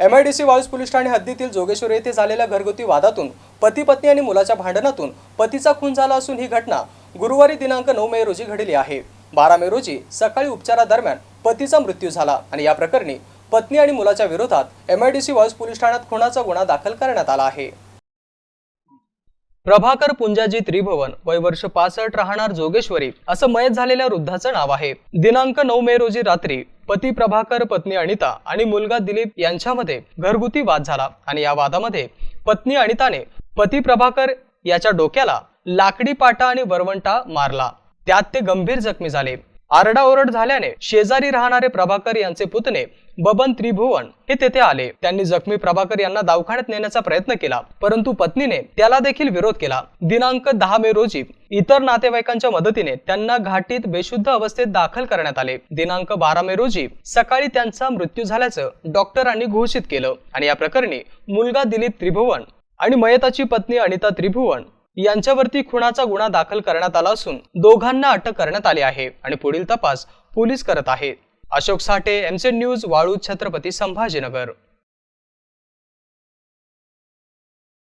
M I D C Waluj police Thane हद्दीतील जोगेश्वर येथे झालेल्या घरगुती वादातून पती पत्नी आणि मुलाच्या भांडणातून पतीचा खून झाला असून ही घटना गुरुवारी दिनांक नऊ मे रोजी घडली आहे. बारा मे रोजी सकाळी उपचारादरम्यान पतीचा मृत्यू झाला आणि या प्रकरणी पत्नी आणि मुलाच्या विरोधात M I D C Waluj police ठाण्यात खुनाचा गुन्हा दाखल करण्यात आला आहे. प्रभाकर पुंजाजी त्रिभुवन वय वर्ष पासष्ट राहणार जोगेश्वरी असं मयत झालेल्या वृद्धाचं नाव आहे. दिनांक नऊ मे रोजी रात्री पती प्रभाकर पत्नी अनिता आणि मुलगा दिलीप यांच्यामध्ये घरगुती वाद झाला आणि या वादामध्ये पत्नी अनिताने पती प्रभाकर याच्या डोक्याला लाकडी पाटा आणि वरवंटा मारला. त्यात ते गंभीर जखमी झाले. आरडाओरड झाल्याने शेजारी राहणारे प्रभाकर यांचे पुतणे बबन त्रिभुवन हे तेथे आले. त्यांनी जखमी प्रभाकर यांना दवाखान्यात नेण्याचा प्रयत्न केला परंतु पत्नीने त्याला देखील विरोध केला. दिनांक दहा मे रोजी इतर नातेवाईकांच्या मदतीने त्यांना घाटीत बेशुद्ध अवस्थेत दाखल करण्यात आले. दिनांक बारा मे रोजी सकाळी त्यांचा मृत्यू झाल्याचं डॉक्टरांनी घोषित केलं आणि या प्रकरणी मुलगा दिलीप त्रिभुवन आणि मयताची पत्नी अनिता त्रिभुवन यांच्यावरती खुनाचा गुन्हा दाखल करण्यात आला असून दोघांना अटक करण्यात आली आहे आणि पुढील तपास पोलीस करत आहेत अशोक साठे एमसी न्यूज वाळू छत्रपती संभाजीनगर.